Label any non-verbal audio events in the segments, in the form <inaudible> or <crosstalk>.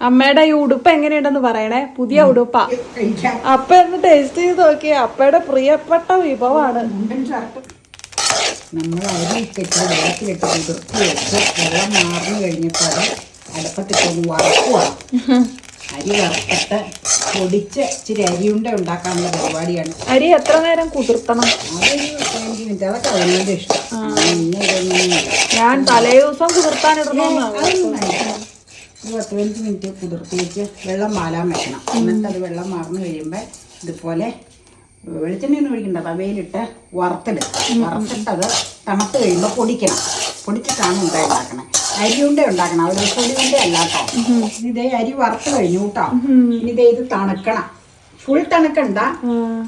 അമ്മയുടെ ഈ ഉടുപ്പ് എങ്ങനെയുണ്ടെന്ന് പറയണേ? പുതിയ ഉടുപ്പാ. <laughs> അപ്പ എന്ന് ടേസ്റ്റ് ചെയ്ത് നോക്കി അപ്പയുടെ പ്രിയപ്പെട്ട വിഭവമാണ്. നമ്മൾ അരി ഇട്ടിട്ട് വെള്ളത്തിലിട്ട് കുതിർത്തി വെച്ച് വെള്ളം മാറി കഴിഞ്ഞിട്ട് അത് അടുപ്പത്തിട്ടൊന്ന് വറക്കുക <laughs> അരി വറുത്തിട്ട് പൊടിച്ച് ഇച്ചിരി അരിയുണ്ട ഉണ്ടാക്കാനുള്ള പരിപാടിയാണ്. അരി എത്ര നേരം കുതിർത്തണം? മിനിറ്റ്. അതൊക്കെ അവനോട് ഇഷ്ടം. ഞാൻ തലേ ദിവസം വേണ്ട. ഒരു പത്ത് പതിനഞ്ച് മിനിറ്റ് കുതിർത്തി വെച്ച് വെള്ളം മാലാൻ വെക്കണം. എന്നിട്ട് അത് വെള്ളം മാർന്നു കഴിയുമ്പോൾ ഇതുപോലെ വെളിച്ചെണ്ണയൊന്നും ഒഴിക്കണ്ട. തവയിലിട്ട് വറുത്തെടുക്കും വറുത്തിട്ടത് തണുത്ത് കഴിയുമ്പോൾ പൊടിക്കണം. പൊടിച്ചിട്ടാണ് ഉണ്ട ഉണ്ടാക്കണേ. അരി ഉണ്ട ഉണ്ടാക്കണം. ഒരു പൊടി ഉണ്ട ഇതേ അരി വറുത്ത് കഴിഞ്ഞു കേട്ടോ ഇനി ഇതേ ഇത് തണുക്കണം. ഫുൾ തണുക്കണ്ട.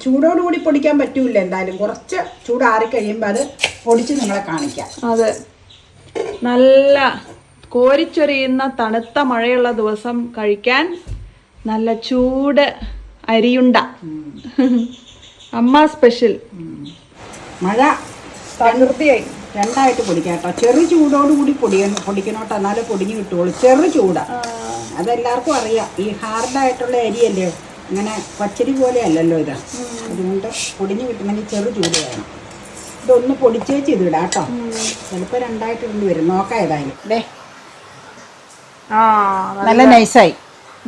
ചൂടോടുകൂടി പൊടിക്കാൻ പറ്റൂല എന്തായാലും. കുറച്ച് ചൂടാറി കഴിയുമ്പോൾ അത് പൊടിച്ച് നിങ്ങളെ കാണിക്കാം. അതെ. നല്ല കോരിച്ചൊരിയുന്ന തണുത്ത മഴയുള്ള ദിവസം കഴിക്കാൻ നല്ല ചൂട് അരിയുണ്ട. അമ്മ സ്പെഷ്യൽ. മഴ തകൃതിയായി രണ്ടായിട്ട് പൊടിക്കാം കേട്ടോ. ചെറു ചൂടോടുകൂടി പൊടിയ പൊടിക്കണോട്ടോ എന്നാലേ പൊടിഞ്ഞ് കിട്ടുള്ളൂ. ചെറു ചൂടാ. അതെല്ലാവർക്കും അറിയാം. ഈ ഹാർഡായിട്ടുള്ള അരിയല്ലേ? ഇങ്ങനെ പച്ചരി പോലെ അല്ലല്ലോ ഇത്. അതുകൊണ്ട് പൊടിഞ്ഞു കിട്ടണമെങ്കിൽ ചെറു ചൂട് വേണം. ഇതൊന്ന് പൊടിച്ചേച്ച് ഇത് ഇടാം കേട്ടോ ചിലപ്പോൾ രണ്ടായിട്ട് ഇടേണ്ടി വരും. നോക്കാം ഏതായാലും. ആ നല്ല നൈസായി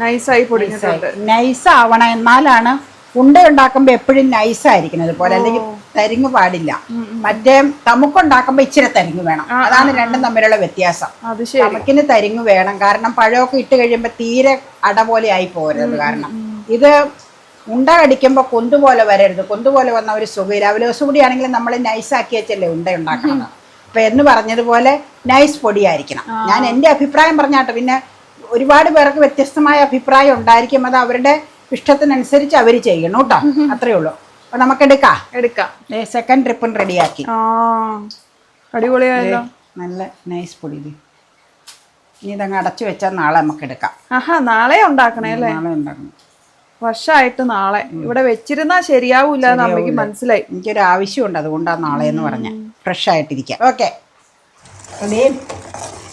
നൈസായി പൊടിഞ്ഞിട്ടുണ്ട്. നൈസ് ആവണം എന്നാലാണ് ഉണ്ട ഉണ്ടാക്കുമ്പോൾ എപ്പോഴും നൈസായിരിക്കണം ഇതുപോലെ. അല്ലെങ്കിൽ തരിങ്ങ് പാടില്ല. മറ്റേ തമുക്കുണ്ടാക്കുമ്പോൾ ഇച്ചിരി തരിങ്ങ് വേണം. അതാണ് രണ്ടും തമ്മിലുള്ള വ്യത്യാസം. തമുക്കിന് തരിങ്ങ് വേണം. കാരണം പഴമൊക്കെ ഇട്ട് കഴിയുമ്പോൾ തീരെ അട പോലെ ആയി പോരുന്നത് കാരണം. ഇത് ഉണ്ട കടിക്കുമ്പോൾ കൊന്തുപോലെ വരരുത്. കൊന്തുപോലെ വന്ന ഒരു സുഖമില്ല അവലോസ് കൂടിയാണെങ്കിൽ നമ്മൾ നൈസാക്കി വെച്ചല്ലേ ഉണ്ട ഉണ്ടാക്കുന്നത് എന്ന് പറഞ്ഞതുപോലെ നൈസ് പൊടിയായിരിക്കണം. ഞാൻ എന്റെ അഭിപ്രായം പറഞ്ഞാട്ടോ പിന്നെ ഒരുപാട് പേർക്ക് വ്യത്യസ്തമായ അഭിപ്രായം ഉണ്ടായിരിക്കും അത് അവരുടെ ഇഷ്ടത്തിനനുസരിച്ച് അവർ ചെയ്യണം കേട്ടോ. അത്രേ ഉള്ളൂ. അപ്പൊ നമുക്ക് എടുക്കാം. എടുക്കാം. സെക്കൻഡ് ട്രിപ്പും റെഡിയാക്കി അടിപൊളിയായല്ലോ. നല്ല നൈസ് പൊടി ഇത്. ഇനി ഇതങ്ങ് അടച്ചു വെച്ചാൽ നാളെ നമുക്ക് എടുക്കാം. ആഹാ നാളെ ഉണ്ടാക്കണേ അല്ലേ? നാളെ ഉണ്ടാക്കണം. വർഷമായിട്ട് നാളെ. ഇവിടെ വെച്ചിരുന്നാ ശരിയാവൂല എന്ന് അമ്മയ്ക്ക് മനസ്സിലായി. എനിക്കൊരു ആവശ്യമുണ്ട് അതുകൊണ്ടാണ് നാളെ എന്ന് പറഞ്ഞ. ഫ്രഷ് ആയിട്ടിരിക്കാം ഓക്കെ. അതേ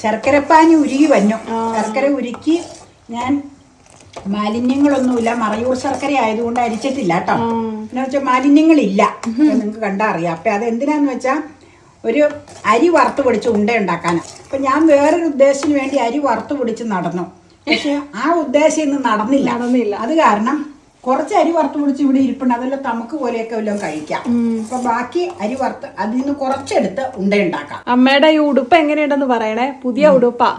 ശർക്കരപ്പാനി ഉരുകി വന്നു. ശർക്കര ഉരുക്കി ഞാൻ മാലിന്യങ്ങളൊന്നുമില്ല. മറയൂർ ശർക്കര ആയതുകൊണ്ട് അരിച്ചിട്ടില്ല കേട്ടോ. എന്ന് വെച്ചാൽ മാലിന്യങ്ങളില്ല. നിങ്ങൾക്ക് കണ്ടാ അറിയാം അപ്പം അത് എന്തിനാന്ന് വെച്ചാൽ ഒരു അരി വറുത്ത് പൊടിച്ച് ഉണ്ട ഉണ്ടാക്കാനാണ് അപ്പം ഞാൻ വേറൊരു ഉദ്ദേശത്തിന് വേണ്ടി അരി വറുത്ത് പൊടിച്ച് നടന്നു. പക്ഷെ ആ ഉദ്ദേശം ഇന്ന് നടന്നില്ല. നടന്നില്ല. അത് കാരണം കുറച്ച് അരി വറുത്ത് പിടിച്ച് ഇവിടെ ഇരിപ്പുണ്ട്. അതെല്ലാം തമുക്ക് പോലെയൊക്കെ വല്ലതും കഴിക്കാം. അപ്പൊ ബാക്കി അരി വറുത്ത് അതിൽ നിന്ന് കുറച്ചെടുത്ത് ഉണ്ട ഉണ്ടാക്കാം. അമ്മയുടെ ഈ ഉടുപ്പ് എങ്ങനെയുണ്ടെന്ന് പറയണേ? പുതിയ ഉടുപ്പാ.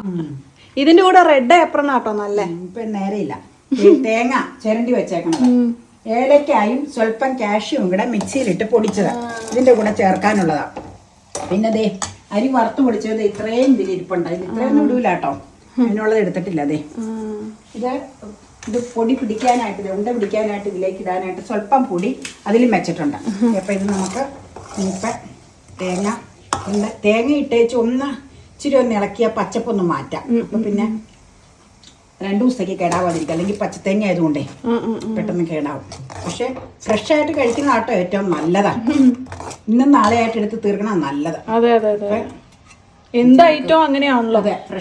ഇതിന്റെ കൂടെ റെഡ് ഏപ്രൺ ആട്ടോ നല്ല? ഇപ്പൊ നേരെയില്ല. തേങ്ങ ചിരണ്ടി വെച്ചേക്കണം ഏലക്കായും സ്വല്പം കാഷ്യും കൂടെ മിക്സിയിലിട്ട് പൊടിച്ചത്. ഇതിന്റെ കൂടെ ചേർക്കാനുള്ളതാ. പിന്നെ ദേ അരി വറുത്ത് പൊടിച്ചത് ഇത്രയും ഇതിൽ ഇരിപ്പുണ്ട് ഇത്രയും ഒടുവിലാട്ടോ ഇടൂല കേട്ടോ അതിനുള്ളത് എടുത്തിട്ടില്ല അതെ ഇത് ഇത് പൊടി പിടിക്കാനായിട്ട് ഉണ്ട പിടിക്കാനായിട്ട് ഇതിലേക്ക് ഇടാനായിട്ട് സ്വല്പം പൊടി അതിലും വെച്ചിട്ടുണ്ട്. അപ്പം ഇത് നമുക്ക് ഇനിയിപ്പം തേങ്ങ ഉണ്ട് തേങ്ങ ഇട്ടേച്ച് ഒന്ന് ഇച്ചിരി ഒന്ന് ഇളക്കിയ പച്ചപ്പൊന്ന് മാറ്റാം. അപ്പം പിന്നെ രണ്ടു ദിവസത്തേക്ക് കേടാവാതിരിക്കും. അല്ലെങ്കിൽ പച്ചത്തേങ്ങ ആയതുകൊണ്ടേ പെട്ടെന്ന് കേടാവും. പക്ഷെ ഫ്രഷ് ആയിട്ട് കഴിക്കുന്ന ആട്ടോ ഏറ്റവും നല്ലതാണ് ഇന്നും നാളെ ആയിട്ട് എടുത്ത് തീർക്കണം നല്ലത്. അതെ അതെ അതെ. എന്ത് ഐറ്റവും അങ്ങനെയാണല്ലോ.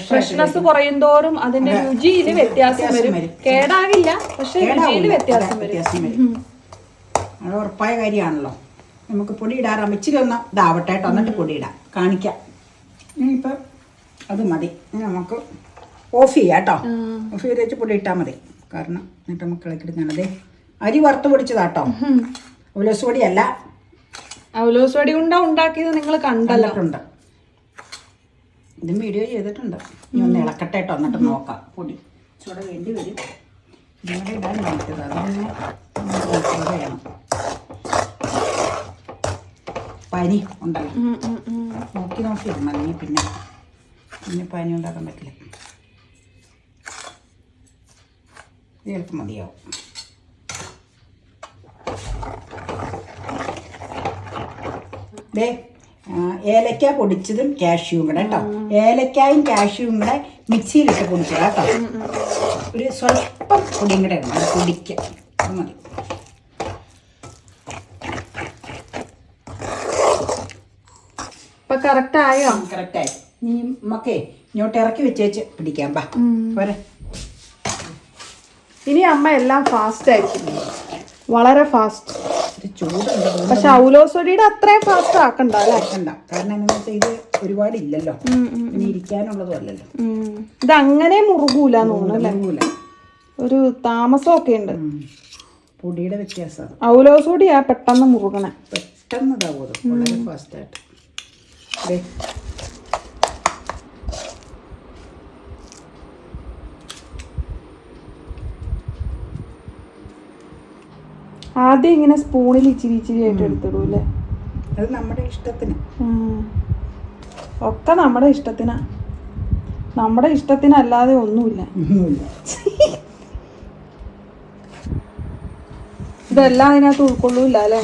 ഫ്രഷ്നെസ് കുറയുന്തോറും അതിന്റെ രുചിയിൽ വ്യത്യാസം വരും. കേടാകില്ല പക്ഷെ രുചിയിൽ വ്യത്യാസം വരും. അത് ഉറപ്പായ കാര്യമാണല്ലോ. നമുക്ക് പൊടി ഇടാറാം ഇച്ചിരി ഒന്ന് ഇതാവട്ടെ കേട്ടോ എന്നിട്ട് പൊടി ഇടാം കാണിക്കാം. ഇനിയിപ്പം അത് മതി. ഇനി നമുക്ക് ഓഫ് ചെയ്യാം കേട്ടോ. ഓഫ് ചെയ്ത് വെച്ച് പൊടി ഇട്ടാൽ മതി. കാരണം എന്നിട്ട് നമുക്ക് ഇളക്കിടുന്നതേ അരി വറുത്ത് പൊടിച്ചതാട്ടോ. ഉലസ് പൊടിയല്ല. അവലോസ് പൊടി കൊണ്ടാ ഉണ്ടാക്കിയത് നിങ്ങൾ കണ്ടല്ലോ. കണ്ടിട്ടുണ്ട്. ഇതും വീഡിയോ ചെയ്തിട്ടുണ്ട്. ഇനി ഒന്ന് ഇളക്കട്ടെ കേട്ടോ എന്നിട്ട് നോക്കാം. പൊടി. ചൂടെ വേണ്ടി വരും. ഇവിടെ ഇടാൻ നോക്കിയത്. അതൊന്ന് ചൂട് പനി ഉണ്ടല്ലോ. നോക്കി നോക്കി ഇടണം അല്ലെങ്കിൽ പിന്നെ പിന്നെ പനി ഉണ്ടാക്കാൻ പറ്റില്ല. ഇത് മതിയാവും. ദേ ആ, ഏലക്ക പൊടിച്ചതും കാഷ്യൂം കൂടെ കേട്ടോ ഏലക്കായും കാഷ്യൂം കൂടെ മിക്സിയിലിട്ട് പൊടിച്ചത് കേട്ടോ ഒരു സ്വല്പം പൊടിയും കൂടെ ഇടണം. അത് പൊടിക്ക്. അത് മതി. ഇപ്പൊ കറക്റ്റ് ആയോ? കറക്റ്റായി നീ നമുക്കേ ഇങ്ങോട്ട് ഇറക്കി വെച്ചേച്ച് പിടിക്കാം ബാ പോരെ. ഇനി അമ്മ എല്ലാം ഫാസ്റ്റ് ആയിരിക്കും വളരെ ഫാസ്റ്റ് ഇത് ചൂടുണ്ട് പക്ഷെ ഔലോസൊടിയുടെ അത്രയും ഫാസ്റ്റ് ആക്കണ്ട അല്ലേ? കണ്ട കാരണം എന്താ വെച്ചാൽ ഇത് ഒരുപാട് ഇല്ലല്ലോ ഇനി ഇരിക്കാനുള്ളതും അല്ലല്ലോ. ഇത് അങ്ങനെ മുറുകൂല ഒരു മുറുകൂല. ഒരു താമസമൊക്കെ ഉണ്ട്. പൊടിയുടെ വ്യത്യാസമാണ് ഔലോസൊടിയാ പെട്ടെന്ന് മുറുകണേ. പെട്ടെന്ന് ഇതാവും അത്. വളരെ ഫാസ്റ്റായിട്ട് ആദ്യം ഇങ്ങനെ സ്പൂണിൽ ഇച്ചിരി ഇച്ചിരി ആയിട്ട് എടുത്തിടൂ അല്ലേ? അത് നമ്മുടെ ഇഷ്ടത്തിന്. ഒക്കെ നമ്മുടെ ഇഷ്ടത്തിനാ. നമ്മുടെ ഇഷ്ടത്തിനല്ലാതെ ഒന്നുമില്ല. ഒന്നുമില്ല. <laughs> ഇതെല്ലാം അതിനകത്ത് ഉൾക്കൊള്ളൂല്ല അല്ലേ?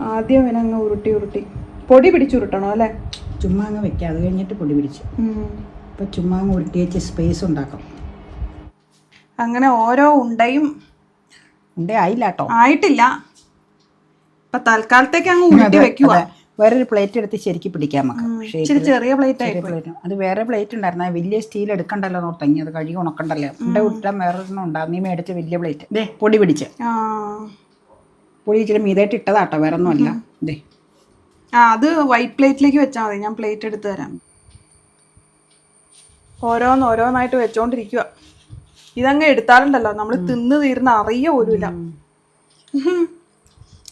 ആദ്യം ഇവനങ്ങ് ഉരുട്ടി ഉരുട്ടി. പൊടി പിടിച്ചുരുട്ടണോ അല്ലേ? ചുമ്മാ അങ്ങ് വെക്കാം. അത് കഴിഞ്ഞിട്ട് പൊടി പിടിച്ച്. ഇപ്പൊ ചുമ്മാ അങ്ങ് ഉരുട്ടി വെച്ച് സ്പേസ് ഉണ്ടാക്കാം. അങ്ങനെ ഓരോ ഉണ്ടയും ഉണ്ടേ ആയില്ല കേട്ടോ ആയിട്ടില്ല. ഇപ്പൊ തൽക്കാലത്തേക്ക് അങ്ങ് ഉരുട്ടി വെക്കുക. വേറൊരു പ്ലേറ്റ് എടുത്ത് ശരിക്ക് പിടിക്കാൻ നമുക്ക്. ഇച്ചിരി ചെറിയ പ്ലേറ്റ് ആയിട്ട് പ്ലേറ്റ് അത് വേറെ പ്ലേറ്റ് ഉണ്ടായിരുന്നു. വലിയ സ്റ്റീൽ എടുക്കണ്ടല്ലോ നോർത്തങ്ങി അത് കഴുകി ഉണക്കണ്ടല്ലോ. ഉണ്ട വിട്ടാൽ വേറെ ഒരെണ്ണം ഉണ്ടാകും നീ മേടിച്ച വലിയ പ്ലേറ്റ് ദേ പൊടി പിടിച്ച്. ആ. പൊടി ഇച്ചിരി മീതായിട്ട് ഇട്ടതാട്ടോ വേറെ ഒന്നും അല്ല ദേ. ആ അത് വൈറ്റ് പ്ലേറ്റിലേക്ക് വെച്ചാൽ മതി. ഞാൻ പ്ലേറ്റ് എടുത്ത് തരാം. ഓരോന്ന് ഓരോന്നായിട്ട് വെച്ചോണ്ടിരിക്കുക ഇതങ്ങ് എടുത്താലുണ്ടല്ലോ. നമ്മൾ തിന്നു തീർന്ന അറിയ പോലുമില്ല.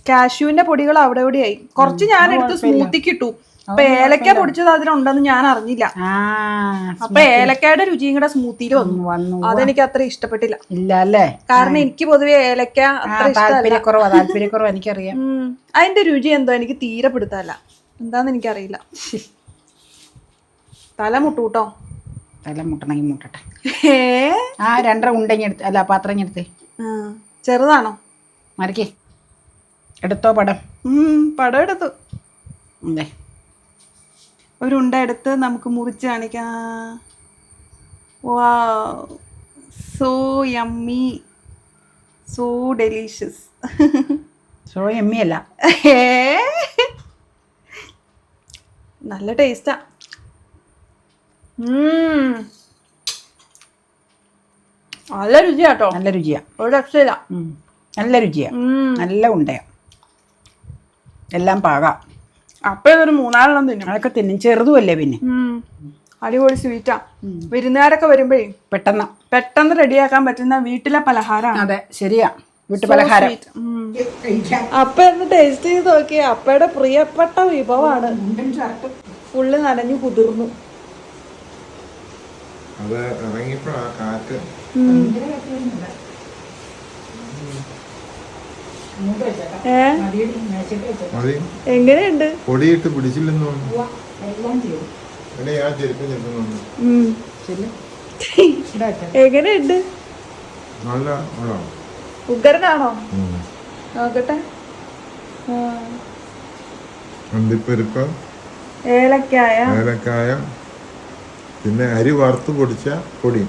കാഷ്യൂവിന്റെ പൊടികൾ അവിടെ എവിടെയായി കുറച്ച് ഞാൻ എടുത്ത് സ്മൂത്തിക്ക് ഇട്ടു അപ്പൊ ഏലക്ക പൊടിച്ചത് അതിലുണ്ടെന്ന് ഞാൻ അറിഞ്ഞില്ല. അപ്പൊ ഏലക്കയുടെ രുചിയും കൂടെ സ്മൂത്തിയിൽ വന്നു. വന്നു. അതെനിക്ക് അത്ര ഇഷ്ടപ്പെട്ടില്ല. ഇല്ല അല്ലേ കാരണം എനിക്ക് പൊതുവെ ഏലക്ക താല്പര്യക്കുറവാ താല്പര്യക്കുറവ് എനിക്കറിയാം. അതിന്റെ രുചി എന്തോ എനിക്ക് തീരെ പിടുത്തല്ല എന്താന്ന് എനിക്കറിയില്ല. തല മുട്ടൂട്ടോ? തല മുട്ടണമെങ്കിൽ മുട്ടട്ടെ. ആ രണ്ടര ഉണ്ടെങ്കിൽ എടുത്ത് അല്ല പാത്രം എടുത്ത് ചെറുതാണോ? മറിക്കേ. എടുത്തോ പടം. പടം എടുത്തു. അതെ ഒരു ഉണ്ട എടുത്ത് നമുക്ക് മുറിച്ച് കാണിക്കാം. വാ so yummy so delicious so yummy അല്ല. <laughs> നല്ല ടേസ്റ്റാ. നല്ല രുചിയാട്ടോ നല്ല രുചിയാ. ഒരു രക്ഷയില്ല. നല്ല രുചിയാ. നല്ല ഉണ്ടയാ എല്ലാം പാകാം. അപ്പൊ ഇതൊരു മൂന്നാലെണ്ണം തിന്നും. അതൊക്കെ തിന്നും. ചെറുതുമല്ലേ പിന്നെ. അടിപൊളി സ്വീറ്റാ. വിരുന്നുകാരൊക്കെ വരുമ്പോഴേ പെട്ടെന്ന്. പെട്ടെന്ന് റെഡിയാക്കാൻ പറ്റുന്ന വീട്ടിലെ പലഹാരമാണ് അതെ ശരിയാ. വീട്ടു പലഹാരം. അപ്പ ഒന്ന് ടേസ്റ്റ് ചെയ്ത് നോക്കി അപ്പയുടെ പ്രിയപ്പെട്ട വിഭവമാണ്. ഫുള്ള് നനഞ്ഞു കുതിർന്നു. അത് ഇറങ്ങിയപ്പോഴാ കാറ്റ് എങ്ങനെയുണ്ട്? പൊടിയിട്ട് പിടിച്ചില്ലെന്ന് എങ്ങനെയുണ്ട്? നല്ല ഉഗ്രനാണോ? നോക്കട്ടെ. അണ്ടിപ്പരിപ്പ് ഏലക്കായ. ഏലക്കായ പിന്നെ അരി വറുത്ത് പൊടിച്ച പൊടി.